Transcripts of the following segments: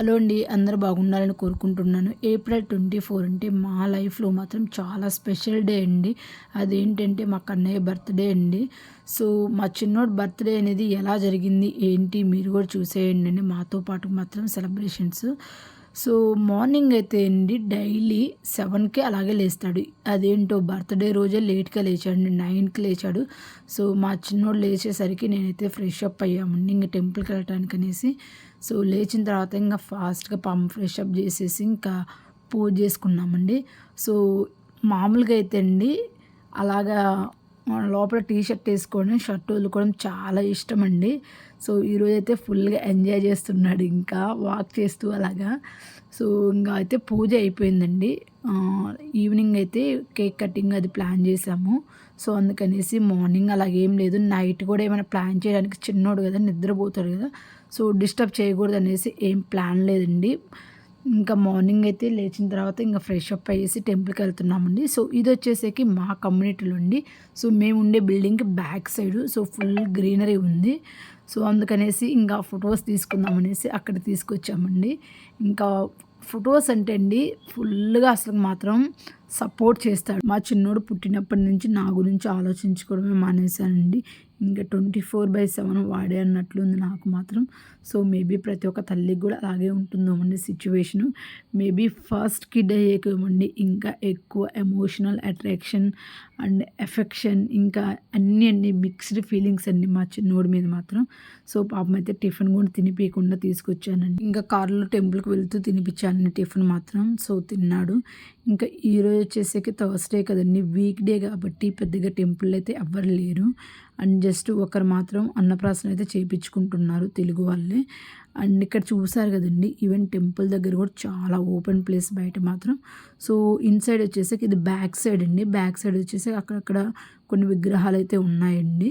Hello అండి అందరు బాగుండాలని కోరుకుంటున్నాను. ఏప్రిల్ ట్వంటీ ఫోర్ అంటే మా లైఫ్లో మాత్రం చాలా స్పెషల్ డే అండి. అదేంటంటే మా కన్నయ్య బర్త్డే అండి. సో మా చిన్నోడు బర్త్డే అనేది ఎలా జరిగింది ఏంటి మీరు కూడా చూసేయండి అండి. మాతో పాటు మాత్రం సెలబ్రేషన్స్ సో మార్నింగ్ అయితే అండి డైలీ సెవెన్కి అలాగే లేస్తాడు. అదేంటో బర్త్డే రోజే లేట్గా లేచాడు నైన్కి లేచాడు. సో మా చిన్నోడు లేచేసరికి నేనైతే ఫ్రెష్ అప్ అయ్యామండి ఇంక టెంపుల్కి వెళ్ళటానికి అనేసి. సో లేచిన తర్వాత ఇంకా ఫాస్ట్గా పంప్ ఫ్రెష్ అప్ చేసేసి ఇంకా పూజ చేసుకున్నామండి. సో మామూలుగా అయితే అండి అలాగా లోపల టీ షర్ట్ వేసుకొని షర్ట్ వదులుకోవడం చాలా ఇష్టం అండి సో ఈరోజు అయితే ఫుల్గా ఎంజాయ్ చేస్తున్నాడు ఇంకా వాక్ చేస్తూ అలాగా. సో ఇంకా అయితే పూజ అయిపోయిందండి. ఈవినింగ్ అయితే కేక్ కటింగ్ అది ప్లాన్ చేసాము. సో అందుకనేసి మార్నింగ్ అలాగేం లేదు. నైట్ కూడా ఏమైనా ప్లాన్ చేయడానికి చిన్నోడు కదా నిద్రపోతాడు కదా. సో డిస్టర్బ్ చేయకూడదు అనేసి ఏం ప్లాన్ లేదండి. ఇంకా మార్నింగ్ అయితే లేచిన తర్వాత ఇంకా ఫ్రెష్ అప్ అయ్యేసి టెంపుల్కి వెళ్తున్నామండి. సో ఇది వచ్చేసరికి మా కమ్యూనిటీలో అండి సో మేము ఉండే బిల్డింగ్కి back side so full greenery ఉంది. సో అందుకనేసి ఇంకా ఫొటోస్ తీసుకుందామనేసి అక్కడ తీసుకొచ్చామండి. ఇంకా ఫొటోస్ అంటే అండి ఫుల్గా అసలు మాత్రం సపోర్ట్ చేస్తాడు. మా చిన్నోడు పుట్టినప్పటి నుంచి నా గురించి ఆలోచించుకోవడమే మానేశానండి. ఇంకా ట్వంటీ ఫోర్ బై సెవెన్ వాడే అన్నట్లుంది నాకు మాత్రం. సో మేబీ ప్రతి ఒక్క తల్లికి కూడా అలాగే ఉంటుందోమండి సిచ్యువేషను. మేబీ ఫస్ట్ కిడ్ అయ్యేకేమండి ఇంకా ఎక్కువ ఎమోషనల్ అట్రాక్షన్ అండ్ ఎఫెక్షన్ ఇంకా అన్నీ అన్ని మిక్స్డ్ ఫీలింగ్స్ అండి మా చిన్నోడి మీద మాత్రం. సో పాపం అయితే టిఫిన్ కూడా తినిపించకుండా తీసుకొచ్చానండి. ఇంకా కార్లో టెంపుల్కి వెళ్తూ తినిపించాను టిఫిన్ మాత్రం. సో తిన్నాడు. ఇంకా ఈరోజు వచ్చేసరికి థర్స్డే కదండి. వీక్ డే కాబట్టి పెద్దగా టెంపుల్ అయితే ఎవ్వరు లేరు. అండ్ జస్ట్ ఒకరు మాత్రం అన్నప్రాసన అయితే చేయించుకుంటున్నారు తెలుగు వాళ్ళే. అండ్ ఇక్కడ చూసారు కదండి ఈవెన్ టెంపుల్ దగ్గర కూడా చాలా ఓపెన్ ప్లేస్ బయట మాత్రం. సో ఇన్సైడ్ వచ్చేసరికి ఇది బ్యాక్ సైడ్ అండి. బ్యాక్ సైడ్ వచ్చేసి అక్కడక్కడ కొన్ని విగ్రహాలు అయితే ఉన్నాయండి.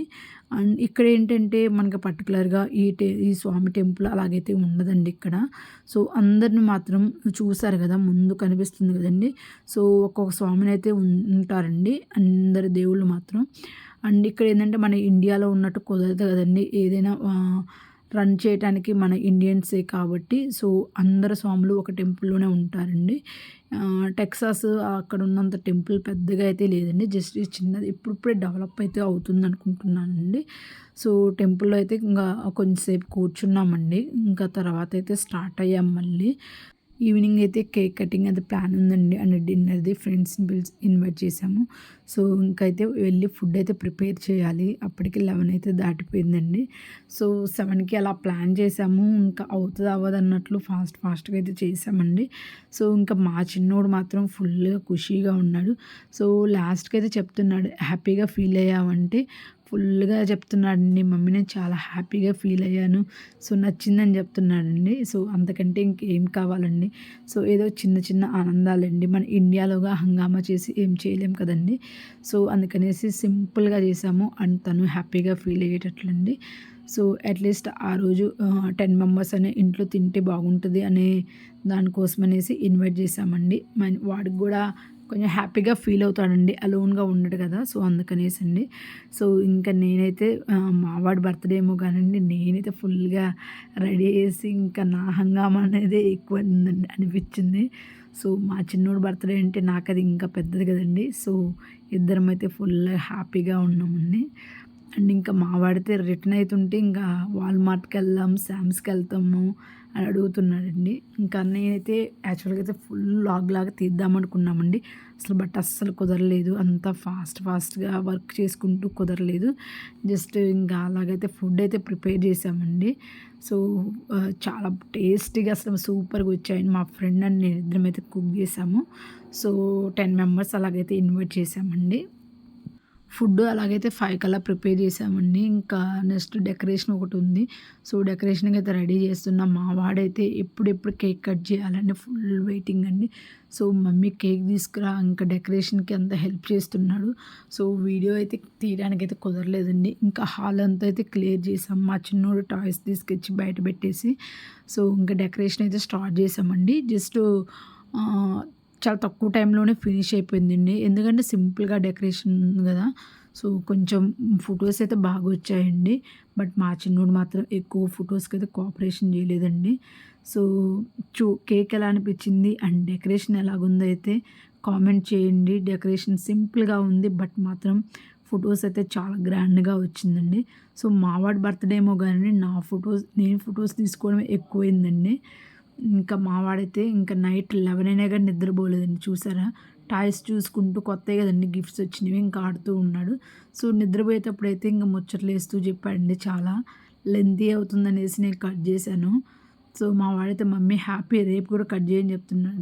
అండ్ ఇక్కడ ఏంటంటే మనకి పర్టికులర్గా ఈ టే ఈ స్వామి టెంపుల్ అలాగైతే ఉండదండి ఇక్కడ. సో అందరిని మాత్రం చూసారు కదా ముందు కనిపిస్తుంది కదండి. సో ఒక్కొక్క స్వామిని అయితే ఉంటారండి అందరి దేవుళ్ళు మాత్రం. అండ్ ఇక్కడ ఏంటంటే మన ఇండియాలో ఉన్నట్టు కుదరదు కదండి ఏదైనా రన్ చేయడానికి మన ఇండియన్సే కాబట్టి సో అందరు స్వాములు ఒక టెంపుల్లోనే ఉంటారండి. టెక్సాస్ అక్కడ ఉన్నంత టెంపుల్ పెద్దగా అయితే లేదండి. జస్ట్ చిన్నది ఇప్పుడిప్పుడే డెవలప్ అయితే అవుతుంది అనుకుంటున్నానండి. సో టెంపుల్లో అయితే ఇంకా కొంచెంసేపు కూర్చున్నామండి. ఇంకా తర్వాత అయితే స్టార్ట్ అయ్యాం మళ్ళీ. ఈవినింగ్ అయితే కేక్ కటింగ్ అది ప్లాన్ ఉందండి. అండ్ డిన్నర్ది ఫ్రెండ్స్ని పిలిచి ఇన్వైట్ చేసాము. సో ఇంకైతే వెళ్ళి ఫుడ్ అయితే ప్రిపేర్ చేయాలి. అప్పటికి లెవెన్ అయితే దాటిపోయిందండి. సో సెవెన్కి అలా ప్లాన్ చేసాము. ఇంకా అవుతుంది అవ్వదు అన్నట్లు ఫాస్ట్ ఫాస్ట్గా అయితే చేసామండి. సో ఇంకా మా చిన్నోడు మాత్రం ఫుల్గా ఖుషీగా ఉన్నాడు. సో లాస్ట్కి అయితే చెప్తున్నాడు హ్యాపీగా ఫీల్ అయ్యామంటే ఫుల్గా చెప్తున్నాడండి. మమ్మీ నేను చాలా హ్యాపీగా ఫీల్ అయ్యాను. సో నచ్చిందని చెప్తున్నాడండి. సో అంతకంటే ఇంకేం కావాలండి. సో ఏదో చిన్న చిన్న ఆనందాలండి. మన ఇండియాలోగా హంగామా చేసి ఏం చేయలేం కదండి. సో అందుకనేసి సింపుల్గా చేసాము. అండ్ తను హ్యాపీగా ఫీల్ అయ్యేటట్లండి. సో అట్లీస్ట్ ఆ రోజు టెన్ మెంబర్స్ అనే ఇంట్లో తింటే బాగుంటుంది అనే దానికోసం అనేసి ఇన్వైట్ చేసామండి వాడికి కూడా కొంచెం హ్యాపీగా ఫీల్ అవుతాడండి అలోన్గా ఉండడు కదా సో అందుకనేసి అండి సో ఇంకా నేనైతే మావాడి బర్త్డే ఏమో కానండి నేనైతే ఫుల్గా రెడీ చేసి ఇంకా నా హంగామా అనేది ఎక్కువ అనిపించింది. సో మా చిన్నోడు బర్త్డే అంటే నాకు అది ఇంకా పెద్దది కదండి సో ఇద్దరం అయితే ఫుల్ హ్యాపీగా ఉన్నామండి. అండ్ ఇంకా మా వాడితే రిటర్న్ అవుతుంటే ఇంకా వాల్మార్ట్కి వెళ్దాం శామ్స్కి వెళ్తాము అని అడుగుతున్నాడండి. ఇంకా నేనైతే యాక్చువల్గా అయితే ఫుల్ లాగ్ లాగా తీద్దాం అనుకున్నామండి. అసలు బట్ అస్సలు కుదరలేదు. అంత ఫాస్ట్ ఫాస్ట్గా వర్క్ చేసుకుంటూ కుదరలేదు. జస్ట్ ఇంకా అలాగైతే ఫుడ్ అయితే ప్రిపేర్ చేసామండి. సో చాలా టేస్టీగా అసలు సూపర్గా వచ్చాయని మా ఫ్రెండ్ అండ్ నేను ఇద్దరం అయితే కుక్ చేసాము. సో టెన్ మెంబర్స్ అలాగైతే ఇన్వైట్ చేసామండి. ఫుడ్ అలాగైతే ఫైవ్ కల్లా ప్రిపేర్ చేసామండి. ఇంకా నెక్స్ట్ డెకరేషన్ ఒకటి ఉంది. సో డెకరేషన్కి అయితే రెడీ చేస్తున్నాం మా వాడైతే ఎప్పుడెప్పుడు కేక్ కట్ చేయాలని ఫుల్ వెయిటింగ్ అండి. సో మమ్మీ కేక్ తీసుకురా ఇంకా డెకరేషన్కి అంత హెల్ప్ చేస్తున్నాడు. సో వీడియో అయితే తీయడానికి అయితే కుదరలేదండి. ఇంకా హాల్ అంతా అయితే క్లియర్ చేసాం. మా చిన్నోడు టాయ్స్ తీసుకొచ్చి బయట పెట్టేసి. సో ఇంకా డెకరేషన్ అయితే స్టార్ట్ చేసామండి. జస్ట్ చాలా తక్కువ టైంలోనే ఫినిష్ అయిపోయిందండి. ఎందుకంటే సింపుల్గా డెకరేషన్ కదా. సో కొంచెం ఫొటోస్ అయితే బాగా వచ్చాయండి. బట్ మా చిన్నోడు మాత్రం ఎక్కువ ఫొటోస్కి అయితే కోఆపరేషన్ చేయలేదండి. సో చూ కేక్ ఎలా అనిపించింది అండ్ డెకరేషన్ ఎలాగుందో అయితే కామెంట్ చేయండి. డెకరేషన్ సింపుల్గా ఉంది బట్ మాత్రం ఫొటోస్ అయితే చాలా గ్రాండ్గా వచ్చిందండి. సో మావాడి బర్త్డే ఏమో కానీ నా ఫొటోస్ నేను ఫొటోస్ తీసుకోవడం ఎక్కువైందండి. ఇంకా మావాడైతే ఇంకా నైట్ లెవెన్ అయినా కానీ నిద్రపోలేదండి చూసారా? టాయ్స్ చూసుకుంటూ కొత్తవి కదండి గిఫ్ట్స్ వచ్చినవి ఇంకా ఆడుతూ ఉన్నాడు. సో నిద్రపోయేటప్పుడు అయితే ఇంకా ముచ్చట్లు వేస్తూ చెప్పాడండి చాలా. లెంతీ అవుతుందనేసి నేను కట్ చేశాను. సో మా వాడైతే మమ్మీ హ్యాపీ రేపు కూడా కట్ చేయని చెప్తున్నాడు.